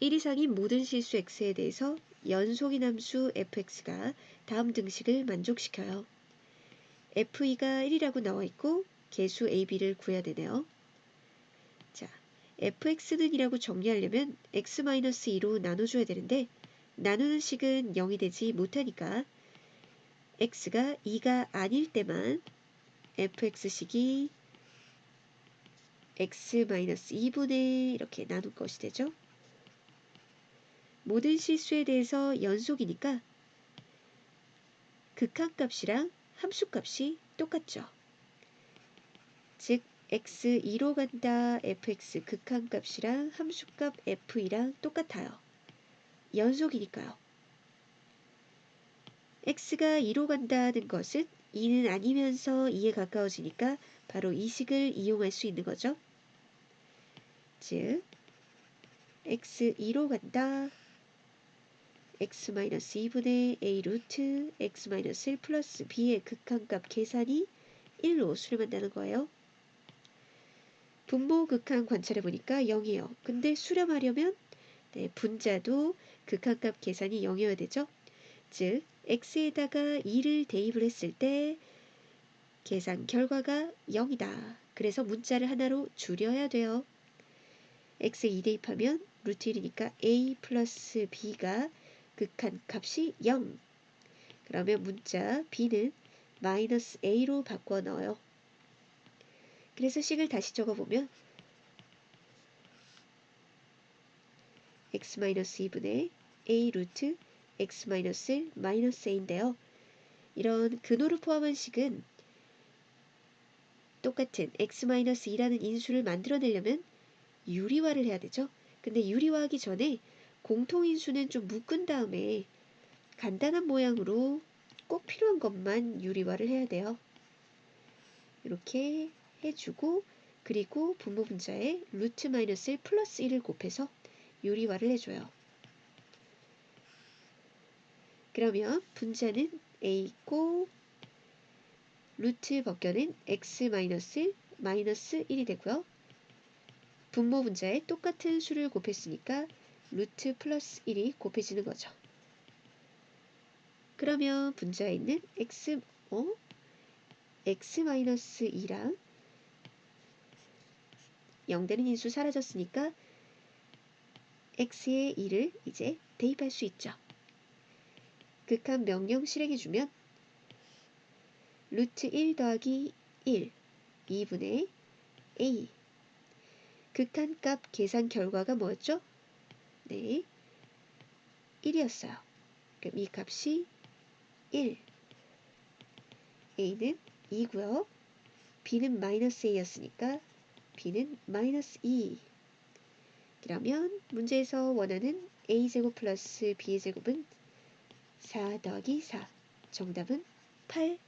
1 이상인 모든 실수 x에 대해서 연속인 함수 fx가 다음 등식을 만족시켜요. f2가 1이라고 나와 있고 개수 ab를 구해야 되네요. 자, fx는 2라고 정리하려면 x-2로 나눠줘야 되는데 나누는 식은 0이 되지 못하니까 x가 2가 아닐 때만 fx식이 x-2분의 이렇게 나눌 것이 되죠. 모든 실수에 대해서 연속이니까 극한값이랑 함수값이 똑같죠. 즉 x2로 간다 fx 극한값이랑 함수값 f2랑 똑같아요. 연속이니까요. x가 2로 간다는 것은 2는 아니면서 2에 가까워지니까 바로 이 식을 이용할 수 있는 거죠. 즉 x2로 간다. X-2분의 a 루트 x-1 플러스 b의 극한값 계산이 1로 수렴한다는 거예요. 분모 극한 관찰해 보니까 0이에요. 근데 수렴하려면 네, 분자도 극한값 계산이 0이어야 되죠. 즉 x에다가 2를 대입을 했을 때 계산 결과가 0이다. 그래서 문자를 하나로 줄여야 돼요. x에 2 대입하면 루트 1이니까 a 플러스 b가 극한 값이 0. 그러면 문자 b는 마이너스 a로 바꿔 넣어요. 그래서 식을 다시 적어보면 x-2분의 a 루트 x-1 마이너스 a인데요. 이런 근호를 포함한 식은 똑같은 x-2라는 인수를 만들어내려면 유리화를 해야 되죠. 근데 유리화하기 전에 공통인수는 좀 묶은 다음에 간단한 모양으로 꼭 필요한 것만 유리화를 해야 돼요. 이렇게 해주고 그리고 분모 분자에 루트 마이너스 1 플러스 1을 곱해서 유리화를 해줘요. 그러면 분자는 a 있고 루트 벗겨는 x 마이너스 마이너스 1이 되고요. 분모 분자에 똑같은 수를 곱했으니까 루트 플러스 1이 곱해지는 거죠. 그러면 분자에 있는 x, 어? x 마이너스 2랑 0되는 인수 사라졌으니까 x의 2를 이제 대입할 수 있죠. 극한 명령 실행해주면 루트 1 더하기 1, 2분의 a 극한값 계산 결과가 뭐였죠? 네, 1이었어요. 그럼 이 값이 1 a는 2고요. b는 마이너스 a였으니까 b는 마이너스 2 그러면 문제에서 원하는 a제곱 플러스 b의 제곱은 4 더하기 4 정답은 8